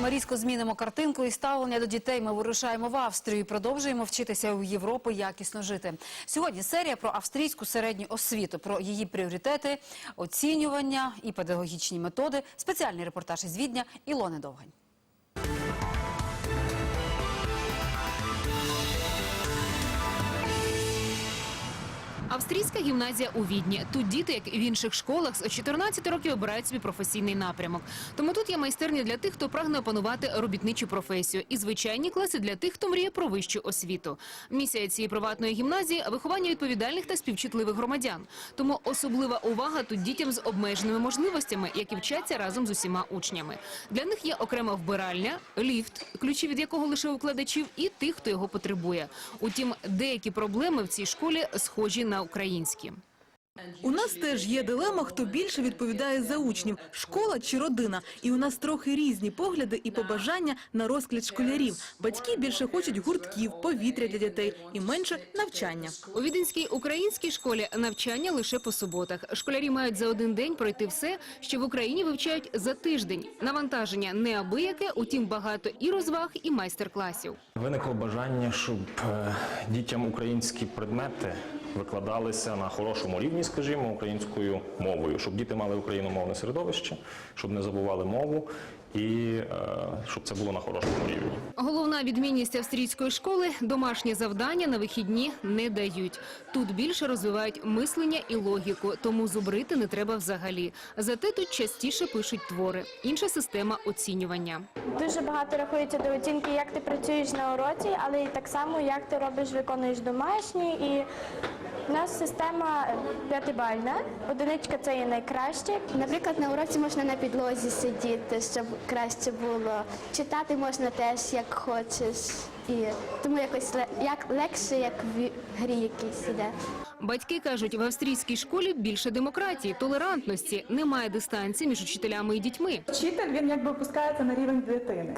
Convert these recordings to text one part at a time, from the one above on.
ми різко змінимо картинку і ставлення до дітей. Ми вирушаємо в Австрію і продовжуємо вчитися у Європи якісно жити. Сьогодні серія про австрійську середню освіту, про її пріоритети, оцінювання і педагогічні методи. Спеціальний репортаж із Відня Ілони Довгань. Австрійська гімназія у Відні. Тут діти, як і в інших школах, з 14 років обирають собі професійний напрямок. Тому тут є майстерні для тих, хто прагне опанувати робітничу професію, і звичайні класи для тих, хто мріє про вищу освіту. Місія цієї приватної гімназії виховання відповідальних та співчутливих громадян. Тому особлива увага тут дітям з обмеженими можливостями, які вчаться разом з усіма учнями. Для них є окрема вбиральня, ліфт, ключі від якого лише у вкладачів, і тих, хто його потребує. Утім, деякі проблеми в цій школі схожі на українські. У нас теж є дилема, хто більше відповідає за учнів – школа чи родина. І у нас трохи різні погляди і побажання на розклад школярів. Батьки більше хочуть гуртків, повітря для дітей і менше навчання. У віденській українській школі навчання лише по суботах. Школярі мають за один день пройти все, що в Україні вивчають за тиждень. Навантаження неабияке, утім багато і розваг, і майстер-класів. Виникло бажання, щоб е, дітям українські предмети викладалися на хорошому рівні, скажімо, українською мовою, щоб діти мали україномовне середовище, щоб не забували мову і е, щоб це було на хорошому рівні. Головна відмінність австрійської школи – домашнє завдання на вихідні не дають. Тут більше розвивають мислення і логіку, тому зубрити не треба взагалі. Зате тут частіше пишуть твори. Інша система оцінювання. Дуже багато рахується до оцінки, як ти працюєш на уроці, але і так само, як ти робиш, виконуєш домашні. І в нас система п'ятибальна. Одиничка це є найкраще. Наприклад, на уроці можна на підлозі сидіти, щоб краще було. Читати можна теж як хочеш. І тому якось ле- як легше, як в грі якійсь іде. Батьки кажуть, в австрійській школі більше демократії, толерантності, немає дистанції між учителями і дітьми. Вчитель він якби опускається на рівень дитини.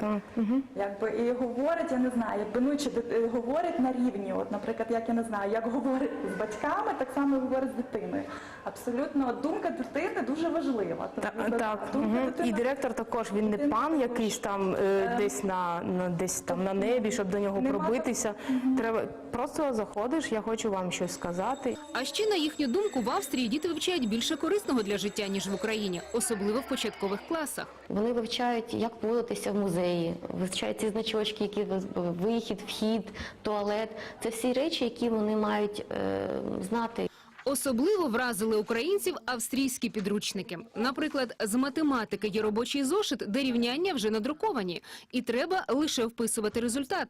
Якби і говорить, я не знаю, якби ну чи е, говорить на рівні. От, наприклад, як я не знаю, як говорить з батьками, так само і говорить з дитиною. Абсолютно думка дитини дуже важлива. Та- Тобто, Так, думка мгм. дитини- і директор також він не пан якийсь там е, десь на, на десь там на небі, щоб до нього пробитися. Треба просто заходиш. Я хочу вам щось сказати. А ще, на їхню думку, в Австрії діти вивчають більше корисного для життя, ніж в Україні, особливо в початкових класах. Вони вивчають, як поводитися в музеї, вивчають ці значочки, які вихід, вхід, туалет. Це всі речі, які вони мають е, знати. Особливо вразили українців австрійські підручники. Наприклад, з математики є робочий зошит, де рівняння вже надруковані, і треба лише вписувати результат.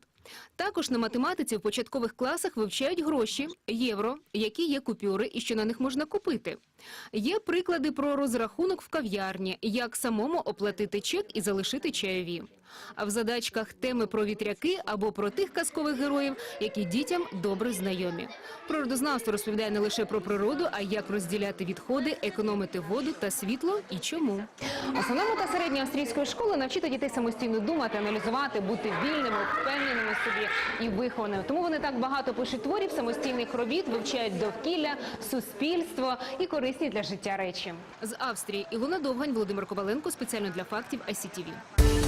Також на математиці в початкових класах вивчають гроші, євро, які є купюри і що на них можна купити. Є приклади про розрахунок в кав'ярні, як самому оплатити чек і залишити чайові. А в задачках теми про вітряки або про тих казкових героїв, які дітям добре знайомі. Природознавство розповідає не лише про природу, а як розділяти відходи, економити воду та світло і чому. Основна мета середньої австрійської школи навчити дітей самостійно думати, аналізувати, бути вільними, впевненими собі і вихованими. Тому вони так багато пишуть творів, самостійних робіт, вивчають довкілля, суспільство і корисні для життя речі. З Австрії Ілона Довгань, Володимир Коваленко спеціально для фактів ICTV.